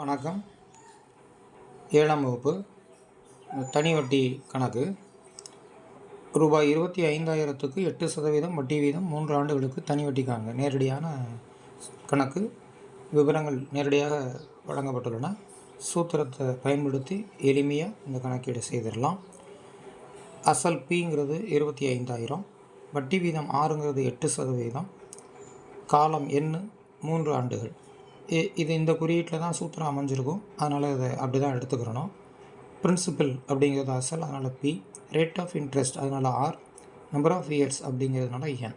வணக்கம். ஏழாம் வகுப்பு தனி வட்டி கணக்கு. ரூபாய் இருபத்தி ஐந்தாயிரத்துக்கு எட்டு சதவீதம் வட்டி வீதம் மூன்று ஆண்டுகளுக்கு தனி வட்டி நேரடியான கணக்கு. விவரங்கள் நேரடியாக வழங்கப்பட்டுள்ளன. சூத்திரத்தை பயன்படுத்தி எளிமையாக இந்த கணக்கீடு செய்திடலாம். அசல் பிங்கிறது இருபத்தி ஐந்தாயிரம். வட்டி வீதம் ஆறுங்கிறது எட்டு சதவீதம். காலம் எண்ணு மூன்று ஆண்டுகள். இது இந்த குறியீட்டில் தான் சூத்திரம் அமைஞ்சிருக்கும். அதனால் இதை அப்படி தான் எடுத்துக்கிறணும். பிரின்சிபல் அப்படிங்கிறது அசல் அதனால் பி ரேட் ஆஃப் இன்ட்ரெஸ்ட் அதனால் ஆர் நம்பர் ஆஃப் இயர்ஸ் அப்படிங்கிறதுனால என்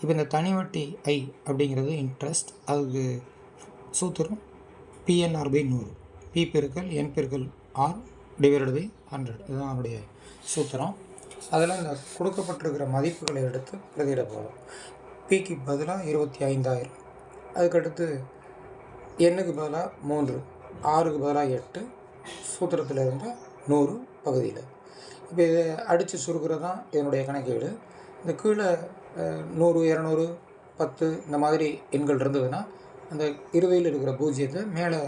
இப்போ இந்த தனிவட்டி ஐ அப்படிங்கிறது இன்ட்ரெஸ்ட் அதுக்கு சூத்திரம் பிஎன்ஆர் பை நூறு. பி பெருக்கல் என் பெருக்கல் ஆர் டிவைடட் பை ஹண்ட்ரட் இதுதான் அவருடைய சூத்திரம். அதில் இந்த கொடுக்கப்பட்டிருக்கிற மதிப்புகளை எடுத்து பிரதியிட போகிறோம் பிக்கு பதிலாக இருபத்தி ஐந்தாயிரம். அதுக்கடுத்து எண்ணுக்கு பதிலாக மூன்று ஆறுக்கு பதிலாக எட்டு சூத்திரத்தில் இருந்த நூறு பகுதியில். இப்போ இதை அடித்து சுருக்கிறது தான் இதனுடைய கணக்கீடு. இந்த கீழே நூறு இரநூறு பத்து இந்த மாதிரி எண்கள் இருந்ததுன்னா அந்த இறுதியில் இருக்கிற பூஜ்ஜியத்தை மேலே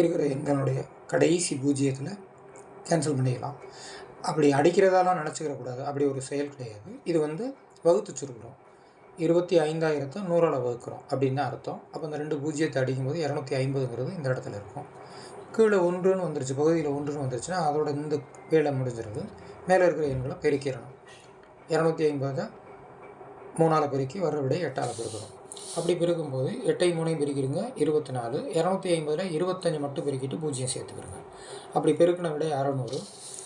இருக்கிற எண்களுடைய கடைசி பூஜ்ஜியத்தில் கேன்சல் பண்ணிக்கலாம். அப்படி அடிக்கிறதாலாம் நினச்சிக்கிற கூடாது அப்படி ஒரு செயல் கிடையாது. இது வந்து வகுத்து சுருக்கிறோம். இருபத்தி ஐந்தாயிரத்தை நூறால் வகுக்கிறோம் அப்படின்னு தான் அர்த்தம். அப்போ அந்த ரெண்டு பூஜ்ஜியத்தை அடிக்கும்போது இரநூத்தி ஐம்பதுங்கிறது இந்த இடத்துல இருக்கும். கீழே ஒன்றுன்னு வந்துருச்சு பகுதியில் ஒன்றுன்னு வந்துருச்சுன்னா அதோட இந்த வேலை முடிஞ்சிருது. மேலே இருக்கிற எண்களை பெருக்கிடணும். இரநூத்தி ஐம்பதை மூணால் பெருக்கி வர விட எட்டால் பெருக்கிறோம். அப்படி பெருக்கும்போது எட்டை மூணையும் பெருக்கிடுங்க இருபத்தி நாலு. இரநூத்தி ஐம்பதில் இருபத்தஞ்சி மட்டும் பெருக்கிட்டு பூஜ்ஜியம் சேர்த்துக்கிறோங்க. அப்படி பெருக்கின விட அறநூறு.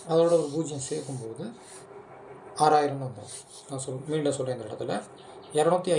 அதோட ஒரு பூஜ்ஜியம் சேர்க்கும்போது ஆறாயிரம்னு வந்துடும் நான் சொல் மீண்டும் சொல்கிறேன் இந்த இடத்துல. இரநூத்தி